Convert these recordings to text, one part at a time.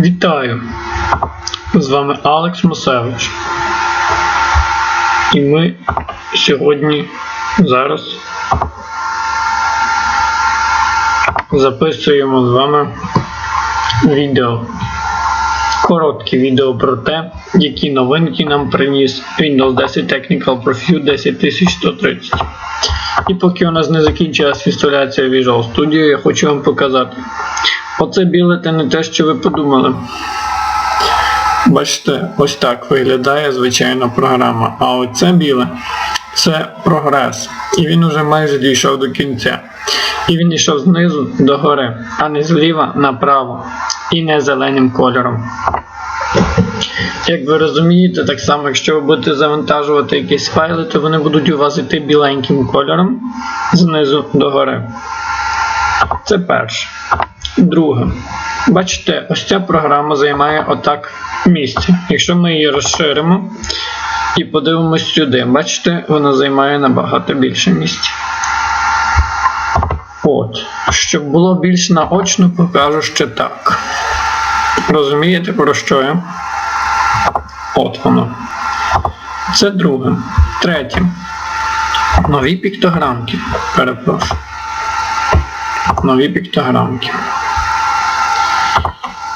Вітаю! З вами Алекс Мосевич. І ми сьогодні зараз записуємо з вами відео. Коротке відео про те, які новинки нам приніс Windows 10 Technical Preview 10130. І поки у нас не закінчилась інсталяція Visual Studio, я хочу вам показати. Оце біле це не те, що ви подумали. Бачите, ось так виглядає звичайна програма. А оце біле це прогрес. І він уже майже дійшов до кінця. І він йшов знизу до гори, а не зліва направо. І не зеленим кольором. Як ви розумієте, так само, якщо ви будете завантажувати якісь файли, то вони будуть у вас йти біленьким кольором знизу до гори. Це перше. Друге. Бачите, ось ця програма займає отак місце. Якщо ми її розширимо і подивимось сюди, бачите, вона займає набагато більше місця. От. Щоб було більш наочно, покажу ще так. Розумієте, про що я? От воно. Це друге. Третє. Нові піктограмки. Перепрошую. Нові піктограмки.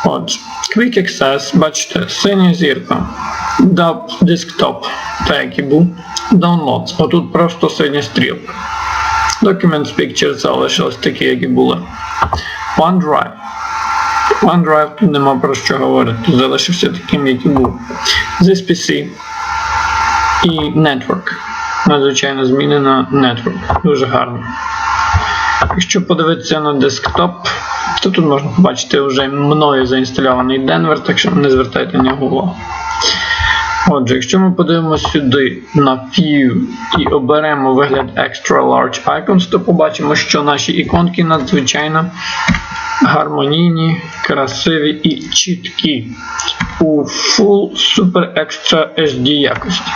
Отже, Quick Access, бачите, синя зірка. DAP Desktop, так як і був. Downloads. Отут просто синя стрілка. Documents Pictures залишились такі, як і були. OneDrive. OneDrive тут нема про що говорити, залишився таким, як і був. PC і Network. Надзвичайно змінена Network. Дуже гарно. Якщо подивитися на десктоп, то тут можна побачити вже мною заінстальований Denver, так що не звертайте на нього увагу. Отже, якщо ми подивимося сюди на View і оберемо вигляд Extra Large Icons, то побачимо, що наші іконки надзвичайно гармонійні, красиві і чіткі у Full Super Extra HD якості.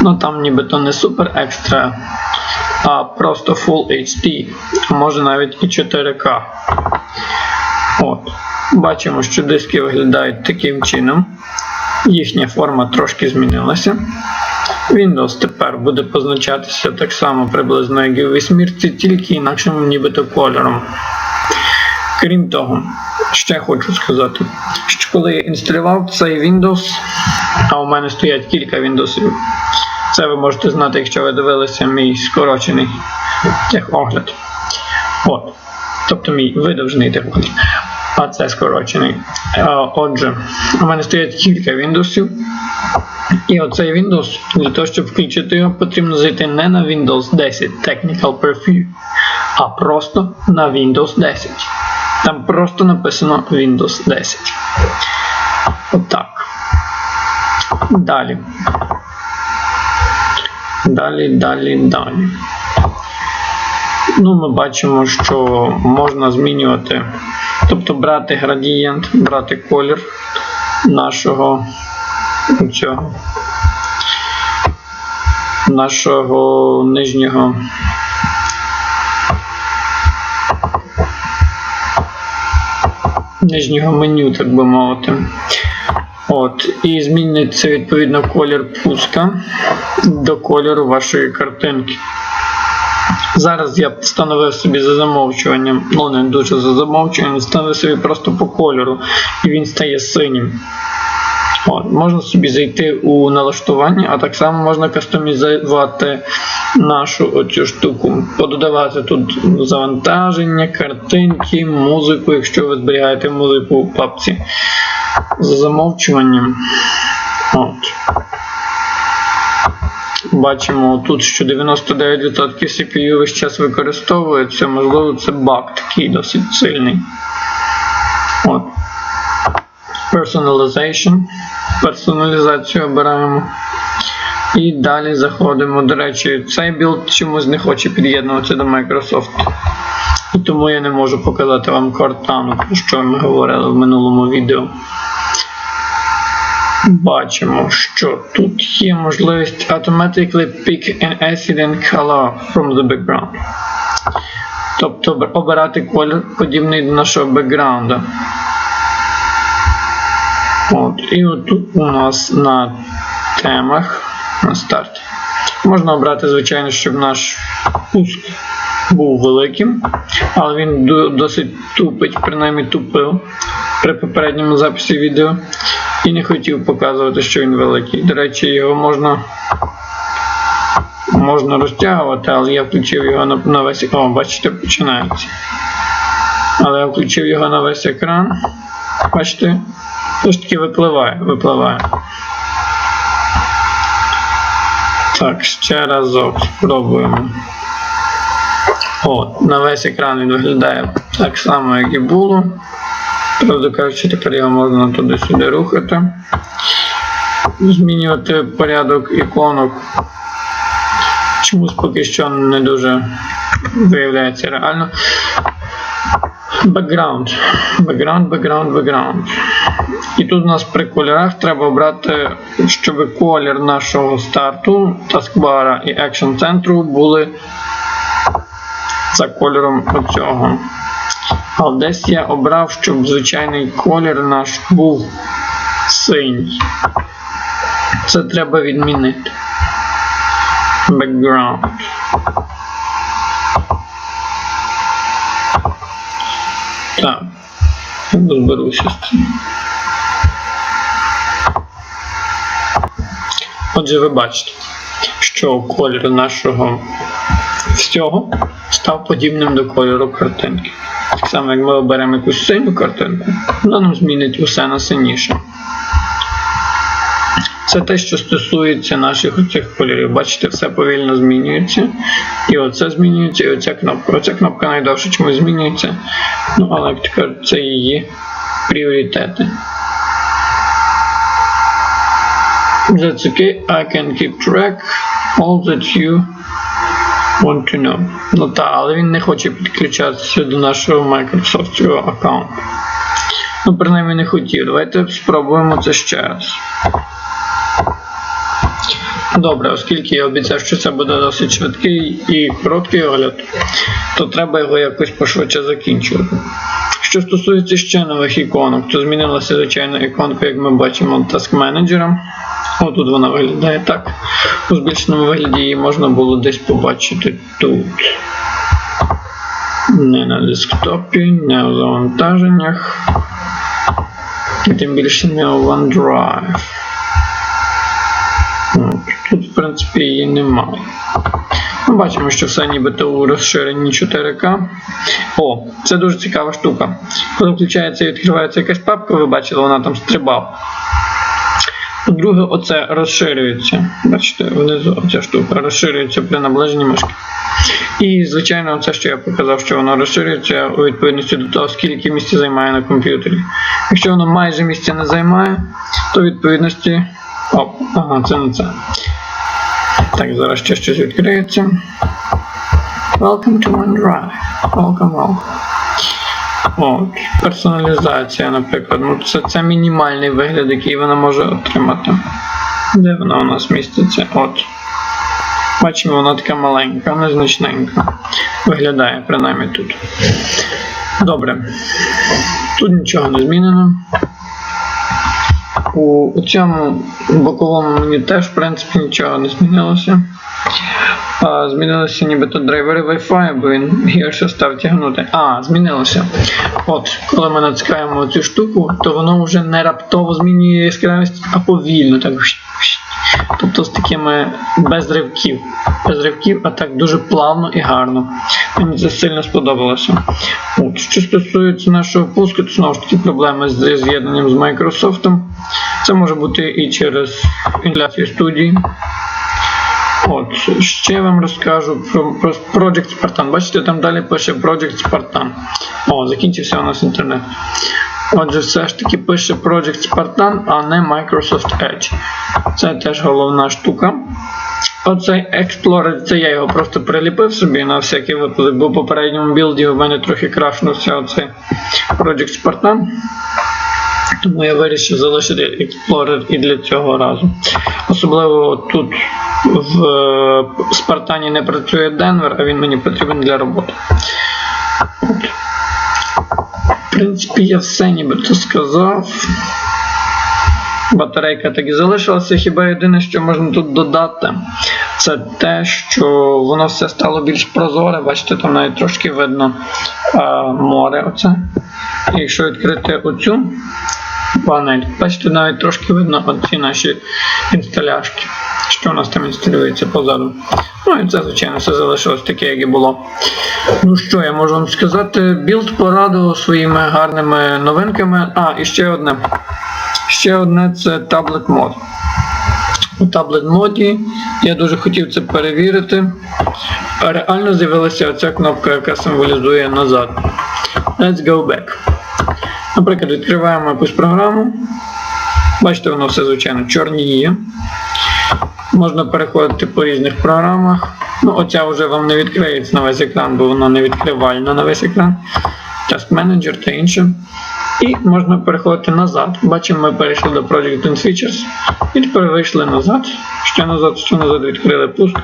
Ну там нібито не Super Extra, а просто Full HD, а може навіть і 4К. От. Бачимо, що диски виглядають таким чином. Їхня форма трошки змінилася. Windows тепер буде позначатися так само приблизно, як і у вісьмірці, тільки інакшим нібито кольором. Крім того, ще хочу сказати, що коли я інсталював цей Windows, а у мене стоять кілька Windows, це ви можете знати, якщо ви дивилися мій скорочений техогляд. От. Тобто мій видовжений техогляд. А це скорочений. Отже, у мене стоять кілька Windows. І оцей Windows, для того, щоб включити його, потрібно зайти не на Windows 10 Technical Preview, а просто на Windows 10. Там просто написано Windows 10. Отак. Далі. Далі, далі, далі. Ну, ми бачимо, що можна змінювати, тобто брати градієнт, брати колір нашого цього нашого нижнього нижнього меню, так би мовити. От, і зміниться відповідно колір пуска до кольору вашої картинки. Зараз я встановив собі за замовчуванням, ну не дуже за замовчуванням, встановив собі просто по кольору, і він стає синім. От, Можна собі зайти у налаштування, а так само можна кастомізувати нашу оцю штуку, пододавати тут завантаження, картинки, музику, якщо ви зберігаєте музику у папці за замовчуванням. От. Бачимо тут, що 99% CPU весь час використовується, можливо, це баг такий досить сильний. От. Personalization. Персоналізацію обираємо. І далі заходимо. До речі, цей білд чомусь не хоче під'єднуватися до Microsoft. І тому я не можу показати вам Cortana, про що ми говорили в минулому відео. Бачимо, що тут є можливість automatically pick an accident color from the background. Тобто обирати колір подібний до нашого бекграунда. От, і от у нас на темах на старті. Можна обрати, звичайно, щоб наш пуск був великим, але він досить тупить, принаймні тупив при попередньому записі відео і не хотів показувати, що він великий. До речі, його можна можна розтягувати, але я включив його на, на весь О, бачите, починається. Але я включив його на весь екран. Бачите? Все ж таки випливає, випливає. Так, ще разок спробуємо. От, на весь екран він виглядає так само, як і було. Правда кажучи, тепер його можна туди-сюди рухати. Змінювати порядок іконок. Чомусь поки що не дуже виявляється реально. Бекграунд. Бекграунд, бекграунд, бекграунд. І тут у нас при кольорах треба обрати, щоб колір нашого старту, таскбара і екшн центру були за кольором оцього. Але десь я обрав, щоб звичайний колір наш був синій. Це треба відмінити. Background. Так. Розберуся з цим. Отже, ви бачите, що колір нашого всього став подібним до кольору картинки. Так само, як ми оберемо якусь синю картинку, вона нам змінить усе на синіше. Це те, що стосується наших оцих кольорів. Бачите, все повільно змінюється. І оце змінюється, і оця кнопка. Оця кнопка найдовше чомусь змінюється. Ну, але то це її пріоритети. That's okay, I can keep track all that you want to know. Ну так, але він не хоче підключатися до нашого Microsoft аккаунту. Ну, принаймні не хотів. Давайте спробуємо це ще раз. Добре, оскільки я обіцяв, що це буде досить швидкий і короткий огляд, то треба його якось пошвидше закінчувати. Що стосується ще нових іконок, то змінилася звичайно іконка, як ми бачимо, Task Manager. Отут вона виглядає так. У збільшеному вигляді її можна було десь побачити тут. Не на десктопі, не у завантаженнях. І тим більше не у OneDrive. Тут, в принципі, її немає. Ми бачимо, що все нібито у розширенні 4К. О, це дуже цікава штука. Коли включається і відкривається якась папка, ви бачили, вона там стрибала. По-друге, оце розширюється. Бачите, внизу оця штука розширюється при наближенні мишки. І, звичайно, це, що я показав, що воно розширюється у відповідності до того, скільки місця займає на комп'ютері. Якщо воно майже місця не займає, то відповідності. Оп, ага, це не це. Так, зараз ще щось відкриється. Welcome to OneDrive. Welcome, welcome. От, персоналізація, наприклад. Ну, це, це мінімальний вигляд, який вона може отримати. Де вона у нас міститься? От. Бачимо, вона така маленька, незначненька. Виглядає, принаймні тут. Добре. Тут нічого не змінено. У цьому боковому мені теж, в принципі, нічого не змінилося. А, Змінилися нібито драйвери Wi-Fi, бо він гірше став тягнути. А, змінилося. От, коли ми натискаємо цю штуку, то воно вже не раптово змінює яскравість, а повільно. так. Тобто з такими без ривків. Без ривків, а так дуже плавно і гарно. Мені це сильно сподобалося. От, Що стосується нашого пуску, то знову ж таки проблеми з з'єднанням з Microsoft. Це може бути і через інтеграцію студії. От, ще вам розкажу про, про Project Spartan. Бачите, там далі пише Project Spartan. О, закінчився у нас інтернет. Отже, все ж таки пише Project Spartan, а не Microsoft Edge. Це теж головна штука. Оцей Explorer, це я його просто приліпив собі на всякий випадок, бо в попередньому білді у мене трохи крашнувся оцей Project Spartan. Тому я вирішив залишити Explorer і для цього разу. Особливо тут в Спартані не працює Денвер, а він мені потрібен для роботи. От. Принципі, я все нібито сказав. Батарейка так і залишилася. Хіба єдине, що можна тут додати, це те, що воно все стало більш прозоре. Бачите, там навіть трошки видно а, море. Оце. Якщо відкрити оцю панель, бачите, навіть трошки видно оці наші інсталяшки, що у нас там інсталюється позаду. Ну і це, звичайно, все залишилось таке, як і було. Ну що, я можу вам сказати, білд порадував своїми гарними новинками. А, і ще одне. Ще одне це таблет мод. У таблет моді я дуже хотів це перевірити. Реально з'явилася оця кнопка, яка символізує назад. Let's go back. Наприклад, відкриваємо якусь програму. Бачите, воно все, звичайно, чорніє. Можна переходити по різних програмах. Ну, оця вже вам не відкриється на весь екран, бо вона не відкривальна на весь екран. Task Manager та інше. І можна переходити назад. Бачимо, ми перейшли до Project and Features. І тепер вийшли назад. Ще назад, ще назад відкрили пуск.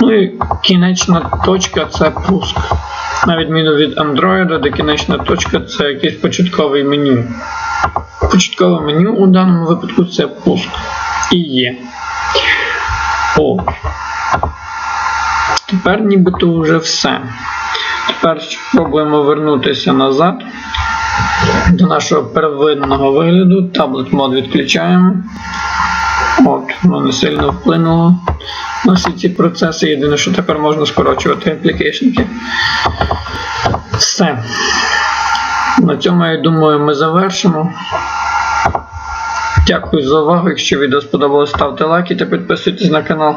Ну і кінечна точка це пуск. На відміну від Android, де кінечна точка це якийсь початковий меню. Початкове меню у даному випадку це пуск. І є. О. Тепер нібито вже все. Тепер спробуємо вернутися назад до нашого первинного вигляду. Таблет мод відключаємо. От, воно не сильно вплинуло на всі ці процеси. Єдине, що тепер можна скорочувати аплікейшники. Все. На цьому, я думаю, ми завершимо. Дякую за увагу. Якщо відео сподобалось, ставте лайки та підписуйтесь на канал.